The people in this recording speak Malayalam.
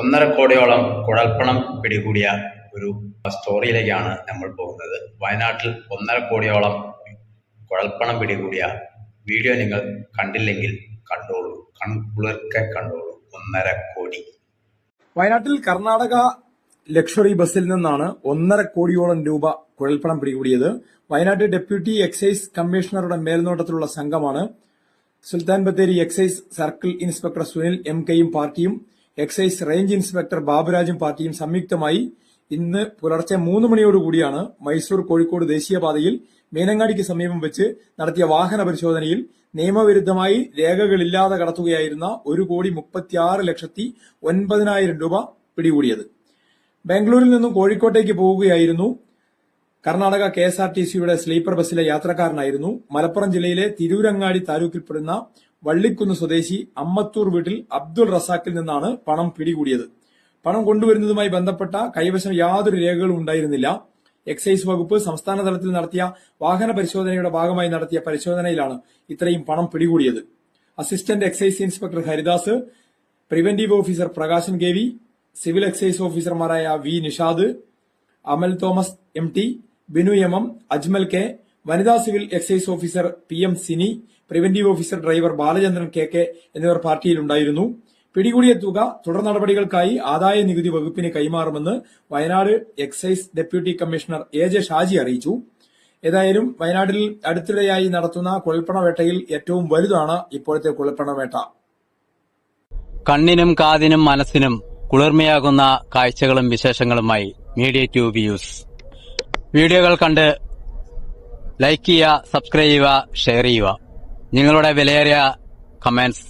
ഒന്നര കോടിയോളം കുഴൽപ്പണം പിടികൂടിയ ഒരു സ്റ്റോറിയിലേക്കാണ് നമ്മൾ പോകുന്നത്. വയനാട്ടിൽ ഒന്നര കോടിയോളം കുഴൽപ്പണം പിടികൂടിയ വീഡിയോ നിങ്ങൾ കണ്ടില്ലെങ്കിൽ കണ്ടോളൂ. കൺകുളിർക്കെ കണ്ടോളൂ. ഒന്നര കോടി. വയനാട്ടിൽ കർണാടക ലക്ഷറി ബസ്സിൽ നിന്നാണ് ഒന്നര കോടിയോളം രൂപ കുഴൽപ്പണം പിടികൂടിയത്. വയനാട് ഡെപ്യൂട്ടി എക്സൈസ് കമ്മീഷണറുടെ മേൽനോട്ടത്തിലുള്ള സംഘമാണ്. Sultan Bathery excise circle inspector Sunil M കെയും പാർട്ടിയും എക്സൈസ് റേഞ്ച് ഇൻസ്പെക്ടർ ബാബുരാജും പാർട്ടിയും സംയുക്തമായി ഇന്ന് പുലർച്ചെ മൂന്ന് മണിയോടുകൂടിയാണ് മൈസൂർ കോഴിക്കോട് ദേശീയപാതയിൽ മീനങ്ങാടിക്ക് സമീപം വെച്ച് നടത്തിയ വാഹന പരിശോധനയിൽ നിയമവിരുദ്ധമായി രേഖകളില്ലാതെ കടത്തുകയായിരുന്ന ഒരു കോടി മുപ്പത്തിയാറ് ലക്ഷത്തി ഒൻപതിനായിരം രൂപ പിടികൂടിയത്. ബാംഗ്ലൂരിൽ നിന്നും കോഴിക്കോട്ടേക്ക് പോവുകയായിരുന്നു Karnataka K S R T സിയുടെ സ്ലീപ്പർ ബസ്സിലെ യാത്രക്കാരനായിരുന്നു. മലപ്പുറം ജില്ലയിലെ തിരൂരങ്ങാടി താലൂക്കിൽപ്പെടുന്ന വള്ളിക്കുന്ന് സ്വദേശി അമ്മത്തൂർ വീട്ടിൽ അബ്ദുൾ റസാക്കിൽ നിന്നാണ് പണം പിടികൂടിയത്. പണം കൊണ്ടുവരുന്നതുമായി ബന്ധപ്പെട്ട കൈവശം യാതൊരു രേഖകളും ഉണ്ടായിരുന്നില്ല. എക്സൈസ് വകുപ്പ് സംസ്ഥാന തലത്തിൽ നടത്തിയ വാഹന പരിശോധനയുടെ ഭാഗമായി നടത്തിയ പരിശോധനയിലാണ് ഇത്രയും പണം പിടികൂടിയത്. Assistant excise inspector Haridas preventive officer Prakashan K V civil excise ഓഫീസർമാരായ V Nishad Amal Thomas M T Binu M M Ajmal K വനിതാ civil excise officer P M Sini preventive officer driver Balachandran K K എന്നിവർ പാർട്ടിയിലുണ്ടായിരുന്നു. പിടികൂടിയ തുക തുടർ നടപടികൾക്കായി ആദായ നികുതി വകുപ്പിന് കൈമാറുമെന്ന് Wayanad excise deputy commissioner A J Shaji അറിയിച്ചു. ഏതായാലും വയനാട്ടിൽ അടുത്തിടെയായി നടത്തുന്ന കുഴൽപ്പണവേട്ടയിൽ ഏറ്റവും വലുതാണ് ഇപ്പോഴത്തെ കുഴൽപ്പണവേട്ട കണ്ണിനും കാതിനും മനസ്സിനും കുളിർമയാകുന്ന കാഴ്ചകളും വിശേഷങ്ങളുമായി മീഡിയ ട്യൂബ് യൂസ് വീഡിയോകൾ കണ്ട് ലൈക്ക് ചെയ്യുക സബ്സ്ക്രൈബ് ചെയ്യുക ഷെയർ ചെയ്യുക. നിങ്ങളുടെ വിലയേറിയ കമന്റ്സ്